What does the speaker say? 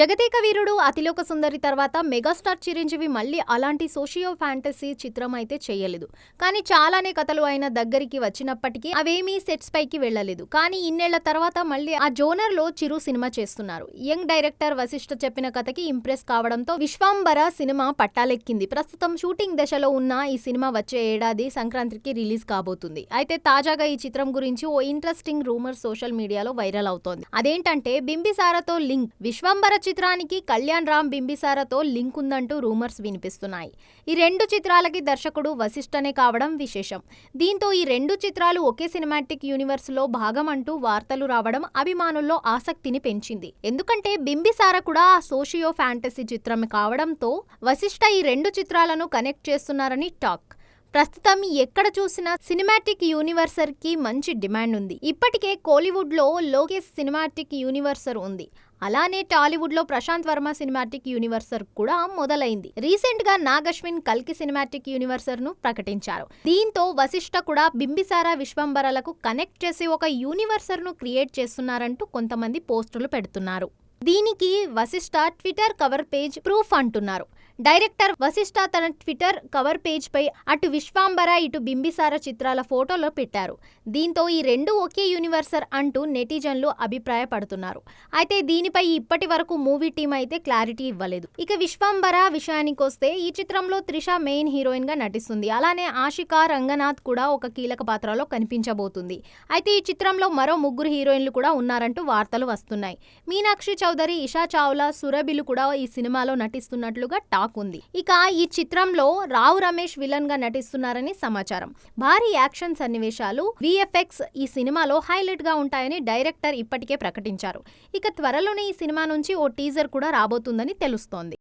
జగదేక వీరుడు అతిలోక సుందరి తర్వాత మెగాస్టార్ చిరంజీవి మళ్ళీ అలాంటి సోషియో ఫ్యాంటసీ చిత్రం అయితే చేయలేదు. కానీ చాలానే కథలు ఆయన దగ్గరికి వచ్చినప్పటికీ అవేమీ సెట్స్ పైకి వెళ్ళలేదు. కానీ ఇన్నేళ్ళ తర్వాత మళ్ళీ ఆ జోనర్లో చిరు సినిమా చేస్తున్నారు. యంగ్ డైరెక్టర్ వశిష్ఠ చెప్పిన కథకి ఇంప్రెస్ కావడంతో విశ్వాంబర సినిమా పట్టాలెక్కింది. ప్రస్తుతం షూటింగ్ దశలో ఉన్న ఈ సినిమా వచ్చే ఏడాది సంక్రాంతికి రిలీజ్ కాబోతుంది. అయితే తాజాగా ఈ చిత్రం గురించి ఓ interesting rumour social media viral అవుతోంది. అదేంటంటే బింబిసారతో లింక్ విశ్వంబర చిత్రానికి కళ్యాణ్ రామ్ బింబిసారతో లింక్ ఉందంటూ రూమర్స్ వినిపిస్తున్నాయి. ఈ రెండు చిత్రాలకి దర్శకుడు వశిష్ఠనే కావడం విశేషం. దీంతో ఈ రెండు చిత్రాలు ఒకే సినిమాటిక్ యూనివర్స్లో భాగం అంటూ వార్తలు రావడం అభిమానుల్లో ఆసక్తిని పెంచింది. ఎందుకంటే బింబిసార కూడా ఆ సోషియో ఫ్యాంటసీ చిత్రం కావడంతో వశిష్ఠ ఈ రెండు చిత్రాలను కనెక్ట్ చేస్తున్నారని టాక్. ప్రస్తుతం ఎక్కడ చూసినా సినిమాటిక్ యూనివర్సర్కి మంచి డిమాండ్ ఉంది. ఇప్పటికే కోలీవుడ్లో లోకేష్ సినిమాటిక్ యూనివర్సర్ ఉంది. అలానే టాలీవుడ్లో ప్రశాంత్ వర్మ సినిమాటిక్ యూనివర్సర్ కూడా మొదలైంది. రీసెంట్గా నాగశ్విన్ కల్కి సినిమాటిక్ యూనివర్సర్ను ప్రకటించారు. దీంతో వశిష్ఠ కూడా బింబిసార విశ్వంబరలకు కనెక్ట్ చేసి ఒక యూనివర్సర్ను క్రియేట్ చేస్తున్నారంటూ కొంతమంది పోస్టులు పెడుతున్నారు. దీనికి Vashishta Twitter cover page proof అంటున్నారు. డైరెక్టర్ వశిష్ఠ తన ట్విట్టర్ కవర్ పేజ్పై అటు విశ్వాంబర ఇటు బింబిసార చిత్రాల ఫోటోలో పెట్టారు. దీంతో ఈ రెండు ఒకే యూనివర్సర్ అంటూ నెటిజన్లు అభిప్రాయపడుతున్నారు. అయితే దీనిపై ఇప్పటి వరకు మూవీ టీం అయితే క్లారిటీ ఇవ్వలేదు. ఇక విశ్వాంబర విషయానికి వస్తే ఈ చిత్రంలో త్రిష మెయిన్ హీరోయిన్గా నటిస్తుంది. అలానే ఆషికా రంగనాథ్ కూడా ఒక కీలక పాత్రలో కనిపించబోతుంది. అయితే ఈ చిత్రంలో మరో ముగ్గురు హీరోయిన్లు కూడా ఉన్నారంటూ వార్తలు వస్తున్నాయి. మీనాక్షి చౌదరి ఇషా చావ్లా సురభిలు కూడా ఈ సినిమాలో నటిస్తున్నట్లుగా టాక్ ఉంది ఇక ఈ చిత్రంలో రావు రమేష్ విలన్గా నటిస్తున్నారని సమాచారం. భారీ యాక్షన్ సన్నివేశాలు విఎఫ్ఎక్స్ ఈ సినిమాలో హైలైట్గా ఉంటాయని డైరెక్టర్ ఇప్పటికే ప్రకటించారు. ఇక త్వరలోనే ఈ సినిమా నుంచి ఓ టీజర్ కూడా రాబోతుందని తెలుస్తోంది.